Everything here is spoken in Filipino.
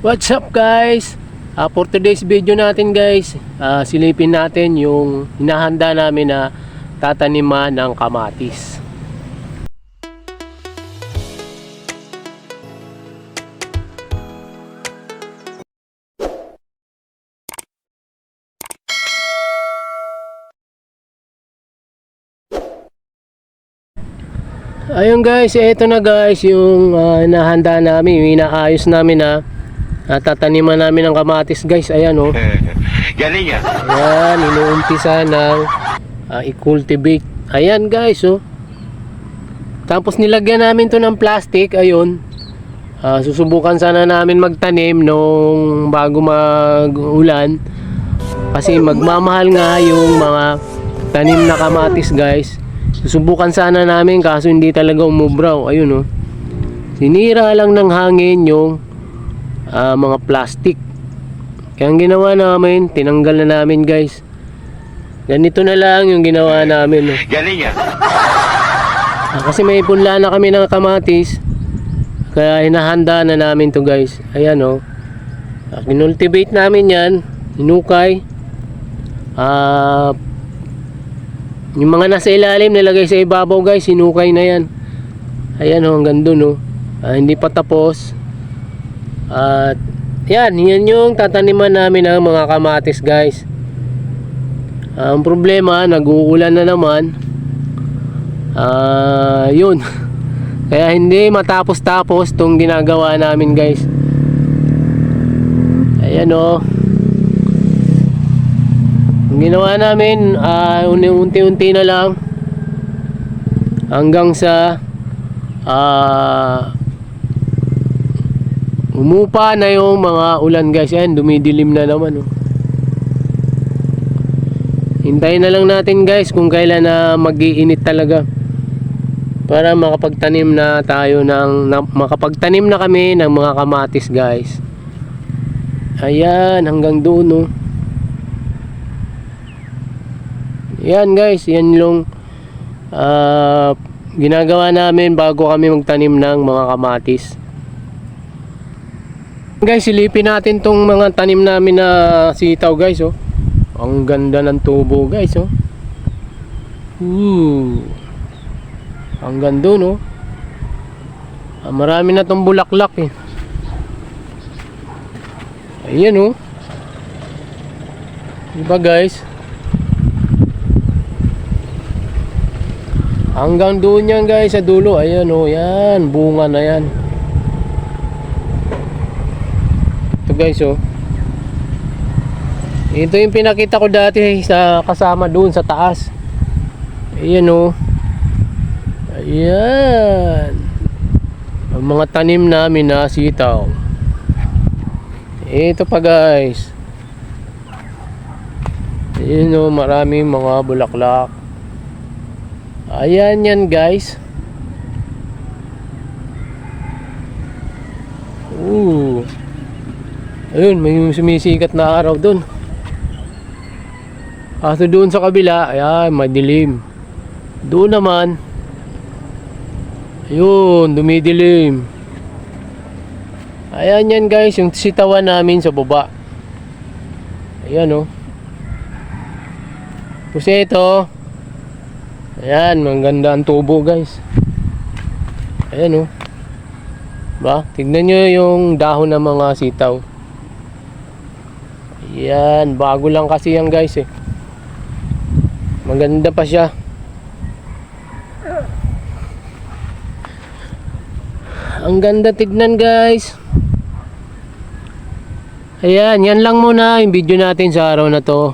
What's up guys? Ah, for today's video natin guys, ah, silipin natin yung hinahanda namin na tataniman ng kamatis. Ayun guys, ito na guys yung ah, nahanda namin, inaayos namin na ah, tataniman namin ng kamatis guys. Ayan oh. Galing yan. Ayan, inuumpisa ng ah, i-cultivate. Ayan guys oh. Tapos nilagyan namin to ng plastic, ayun. Ah, susubukan sana namin magtanim nung bago mag-ulan. Kasi magmamahal nga yung mga tanim na kamatis guys. Susubukan sana namin kaso hindi talaga umubraw. Ayun oh. Sinira lang ng hangin yung ah, mga plastic. Kaya ang ginawa namin, tinanggal na namin guys. Ganito na lang yung ginawa namin. Oh. Galing yan. Ah, kasi may punla na kami ng kamatis. Kaya hinahanda na namin to guys. Ayan oh. Ah, kinultivate namin yan. Hinukay. Ah, yung mga nasa ilalim nilagay sa ibabaw guys. Hinukay na yan. Ayan oh, hanggang dun oh. Ah, hindi pa tapos. At yan, yan yung tataniman namin ng mga kamatis guys. Ah, ang problema, nag-uulan na naman. Ah, yun. Kaya hindi matapos-tapos tong ginagawa namin, guys. Ayan oh. Ang ginawa namin, ah, unti-unti na lang hanggang sa ah umupa na yung mga ulan guys. Ayan, dumidilim na naman oh. Hintayin na lang natin guys kung kailan na mag-iinit talaga para makapagtanim na tayo ng na, makapagtanim na kami ng mga kamatis guys ayan hanggang doon no yan guys yan yung ah, ginagawa namin bago kami magtanim ng mga kamatis guys silipin natin tong mga tanim namin na sitaw guys oh ang ganda ng tubo guys oh Ooh. Ang ganda no. Ah, marami na tong bulaklak eh. Ayan oh. Diba guys? Hanggang doon yan guys sa dulo. Ayan oh, yan. Bunga na yan. Ito guys oh. Ito yung pinakita ko dati sa kasama doon sa taas. Ayan oh. Ayan. Ang mga tanim namin na sitaw. Ito pa guys. Ayan o, maraming mga bulaklak. Ayan yan guys. Ooh. Ayun, may sumisikat na araw doon. Aso doon sa kabila, ayan, madilim. Doon naman, Ayun, dumidilim. Ayan yan guys, yung sitawan namin sa baba. Ayan oh. Kasi ito. Ayan, maganda ang tubo guys. Ayan oh. Ba? Tignan nyo yung dahon ng mga sitaw. Ayan, bago lang kasi yan guys eh. Maganda pa siya. Ang ganda tignan guys. Ayan, yan lang muna yung video natin sa araw na to.